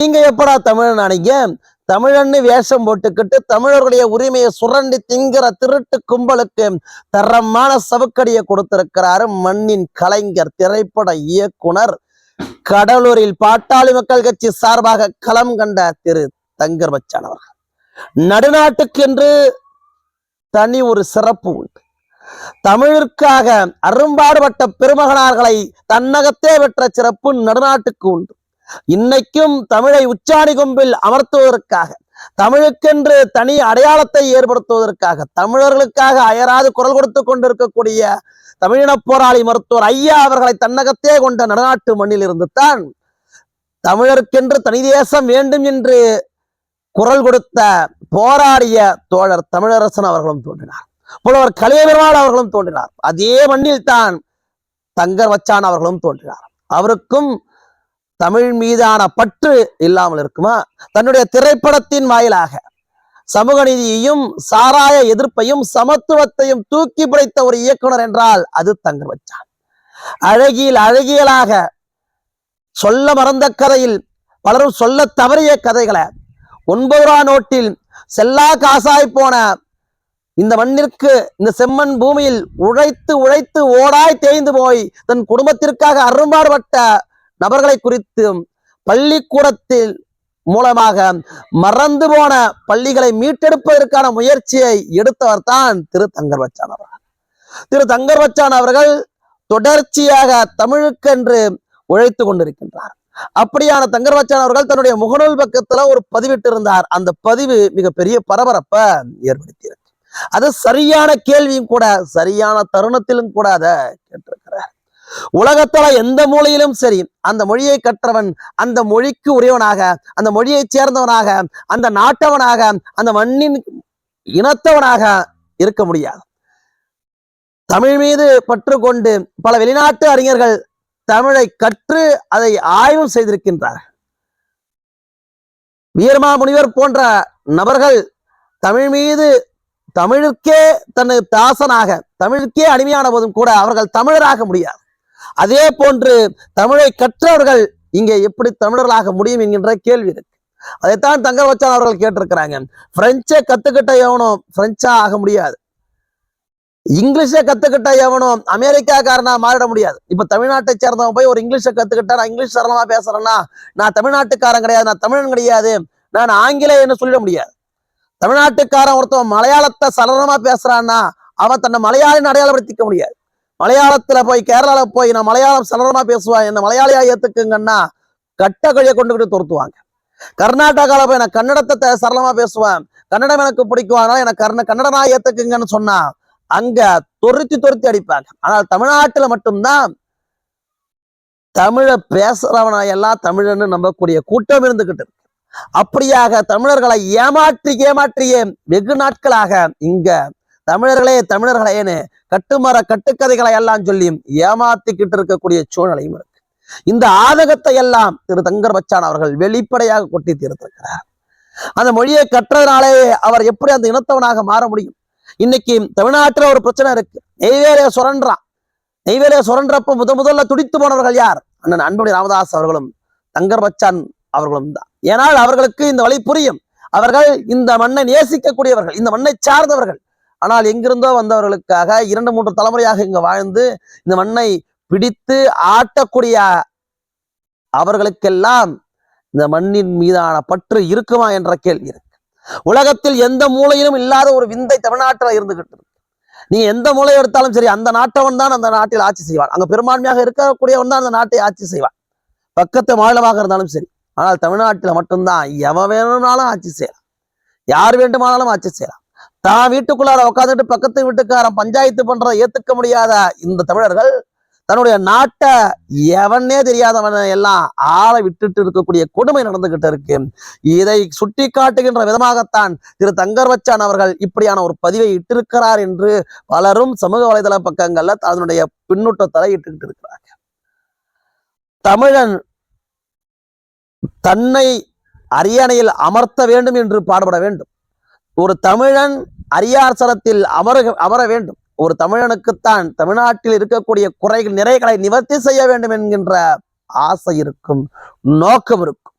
நீங்க எப்படா தமிழன் ஆனீங்க தமிழன்னு வேஷம் போட்டுக்கிட்டு தமிழர்களுடைய உரிமையை சுரண்டி திங்கிற திருட்டு கும்பலுக்கு தரமான சவுக்கடியை கொடுத்திருக்கிறாரு மண்ணின் கலைஞர் திரைப்பட இயக்குனர் கடலூரில் பாட்டாளி மக்கள் கட்சி சார்பாக களம் கண்ட திரு தங்கர் பச்சான் அவர்கள். நடுநாட்டுக்கென்று தனி ஒரு சிறப்பு உண்டு. தமிழிற்காக அரும்பாடுபட்ட பெருமகனார்களை தன்னகத்தே பெற்ற சிறப்பு நடுநாட்டுக்கு உண்டு. இன்னைக்கும் தமிழை உச்சாணி கொம்பில் அமர்த்துவதற்காக தமிழுக்கென்று தனி அடையாளத்தை ஏற்படுத்துவதற்காக தமிழர்களுக்காக அயராது குரல் கொடுத்து கொண்டிருக்கக்கூடிய தமிழின போராளி மருத்துவர் ஐயா அவர்களை தன்னகத்தே கொண்ட நடுநாட்டு மண்ணில் இருந்து தான் தமிழருக்கென்று தனி தேசம் வேண்டும் என்று குரல் கொடுத்த போராடிய தோழர் தமிழரசன் அவர்களும் தோன்றினார். புலவர் கலியபெருமாள் அவர்களும் தோன்றினார். அதே மண்ணில் தான் தங்கர் வச்சான் அவர்களும் தோன்றினார். அவருக்கும் தமிழ் மீதான பற்று இல்லாமல் இருக்குமா? தன்னுடைய திரைப்படத்தின் வாயிலாக சமூக நீதியையும் சாராய எதிர்ப்பையும் சமத்துவத்தையும் தூக்கி பிடித்த ஒரு இயக்குனர் என்றால் அது தங்கர் வச்சான் அழகியில் அழகியலாக சொல்ல மறந்த கதையில் பலரும் சொல்ல தவறிய கதைகளை ஒன்பது ரூபா நோட்டில் செல்லா காசாய் போன இந்த மண்ணிற்கு இந்த செம்மண் பூமியில் உழைத்து உழைத்து ஓடாய் தேய்ந்து போய் தன் குடும்பத்திற்காக அரும்பாடுபட்ட நபர்களை குறித்து பள்ளிக்கூடத்தில் மூலமாக மறந்து போன பள்ளிகளை மீட்டெடுப்பதற்கான முயற்சியை எடுத்தவர் தான் திரு தங்கர் பச்சான் அவர்கள். திரு தங்கர் பச்சான் அவர்கள் தொடர்ச்சியாக தமிழுக்கென்று உழைத்து கொண்டிருக்கின்றார். அப்படியான தங்கர் பச்சான் அவர்கள் தன்னுடைய முகநூல் பக்கத்துல ஒரு பதிவிட்டு இருந்தார் அந்த பதிவு மிகப்பெரிய பரபரப்பை ஏற்படுத்தியிருக்கு. அது சரியான கேள்வியும் கூட சரியான தருணத்திலும் கூட அதை கேட்டிருக்கிறார் உலகத்துல எந்த மூலையிலும் சரி அந்த மொழியை கற்றவன் அந்த மொழிக்கு உரியவனாக அந்த மொழியைச் சேர்ந்தவனாக அந்த நாட்டவனாக அந்த மண்ணின் இனத்தவனாக இருக்க முடியாது. தமிழ் மீது பற்று கொண்டு பல வெளிநாட்டு அறிஞர்கள் தமிழை கற்று அதை ஆய்வு செய்திருக்கின்றார் வீரமா முனிவர் போன்ற நபர்கள் தமிழ் மீது தமிழுக்கே தன்னை தாசனாக தமிழுக்கே அடிமையான போதும் கூட அவர்கள் தமிழராக முடியாது. அதே போன்று தமிழை கற்றவர்கள் இங்கே எப்படி தமிழர்களாக முடியும் என்கின்ற கேள்வி இருக்கு. அதைத்தான் தங்க வச்சான் அவர்கள் கேட்டிருக்கிறாங்க. பிரெஞ்சை கத்துக்கிட்ட எவனும் பிரெஞ்சா ஆக முடியாது. இங்கிலீஷை கத்துக்கிட்ட எவனும் அமெரிக்காக்காரனா மாறிட முடியாது. இப்ப தமிழ்நாட்டை சேர்ந்தவன் போய் ஒரு இங்கிலீஷை கத்துக்கிட்டா நான் இங்கிலீஷ் சரளமா பேசுறேன்னா நான் தமிழ்நாட்டுக்காரன் கிடையாது நான் தமிழன் கிடையாது நான் ஆங்கிலேயன்னு சொல்லிட முடியாது. தமிழ்நாட்டுக்காரன் ஒருத்தவன் மலையாளத்தை சரளமா பேசுறான்னா அவன் தன்னை மலையாளின்னு அடையாளப்படுத்திக்க முடியாது. மலையாளத்துல போய் கேரளால போய் நான் மலையாளம் சரளமா பேசுவேன். என்ன மலையாளியா ஏத்துக்குங்கன்னா கட்ட கழிய கொண்டுகிட்டு துரத்துவாங்க. கர்நாடகால போய் நான் கன்னடத்தை சரளமா பேசுவேன். கன்னடம் எனக்கு பிடிக்கும். அதனால எனக்கு கர்ண கன்னடனா ஏத்துக்குங்கன்னு சொன்னா அங்க துரத்தி துரத்தி அடிப்பாங்க. ஆனால் தமிழ்நாட்டுல மட்டும்தான் தமிழை பேசுறவன எல்லாம் தமிழன்னு நம்பக்கூடிய கூட்டம் இருந்துகிட்டு இருக்கு. அப்படியாக தமிழர்களை ஏமாற்றி ஏமாற்றிய வெகு நாட்களாக இங்க தமிழர்களே தமிழர்களேன்னு கட்டுமர கட்டுக்கதைகளை எல்லாம் சொல்லி ஏமாத்திக்கிட்டு இருக்கக்கூடிய சூழ்நிலையும் இருக்கு. இந்த ஆதகத்தை எல்லாம் திரு தங்கர் பச்சான் அவர்கள் வெளிப்படையாக கொட்டி தீர்த்திருக்கிறார். அந்த மொழியை கற்றதுனாலே அவர் எப்படி அந்த இனத்தவனாக மாற முடியும்? இன்னைக்கு தமிழ்நாட்டுல ஒரு பிரச்சனை இருக்கு. நெய்வேலிய சுரன்றான் நெய்வேலிய சுரன்றப்ப முத முதல்ல துடித்து போனவர்கள் யார்? அண்ணன் அன்புமணி ராமதாஸ் அவர்களும் தங்கர் பச்சான் அவர்களும் தான். ஏனால் அவர்களுக்கு இந்த வழி புரியும். அவர்கள் இந்த மண்ணை நேசிக்கக்கூடியவர்கள் இந்த மண்ணை சார்ந்தவர்கள். ஆனால் எங்கிருந்தோ வந்தவர்களுக்காக இரண்டு மூன்று தலைமுறையாக இங்க வாழ்ந்து இந்த மண்ணை பிடித்து ஆட்டக்கூடிய அவர்களுக்கெல்லாம் இந்த மண்ணின் மீதான பற்று இருக்குமா என்ற கேள்வி இருக்கு. உலகத்தில் எந்த மூலையிலும் இல்லாத ஒரு விந்தை தமிழ்நாட்டில் இருந்துகிட்டு இருக்கு. நீங்க எந்த மூலையை எடுத்தாலும் சரி அந்த நாட்டவன் தான் அந்த நாட்டில் ஆட்சி செய்வான். அங்க பெரும்பான்மையாக இருக்கக்கூடியவன் தான் அந்த நாட்டை ஆட்சி செய்வான். பக்கத்து மாநிலமாக இருந்தாலும் சரி ஆனால் தமிழ்நாட்டில் மட்டும்தான் எவன் வேணும்னாலும் ஆட்சி செய்யலாம். யார் வேண்டுமானாலும் ஆட்சி செய்யலாம். தான் வீட்டுக்குள்ளார உட்காந்துட்டு பக்கத்து வீட்டுக்காரன் பஞ்சாயத்து பண்றதை ஏத்துக்க முடியாத இந்த தமிழர்கள் தன்னுடைய நாட்டை எவனே தெரியாதவன எல்லாம் ஆளை விட்டுட்டு இருக்கக்கூடிய கொடுமை நடந்துகிட்டு இருக்கு. இதை சுட்டி காட்டுகின்ற விதமாகத்தான் திரு தங்கர் வச்சான் அவர்கள் இப்படியான ஒரு பதிவை இட்டிருக்கிறார் என்று பலரும் சமூக வலைதள பக்கங்கள்ல அதனுடைய பின்னூட்டத்தை இட்டுக்கிட்டு இருக்கிறாங்க. தமிழன் தன்னை அரியணையில் அமர்த்த வேண்டும் என்று பாடுபட வேண்டும். ஒரு தமிழன் அரியாசனத்தில் அமர அமர வேண்டும். ஒரு தமிழனுக்குத்தான் தமிழ்நாட்டில் இருக்கக்கூடிய குறைகள் நிறைகளை நிவர்த்தி செய்ய வேண்டும் என்கின்ற ஆசை இருக்கும் நோக்கம் இருக்கும்.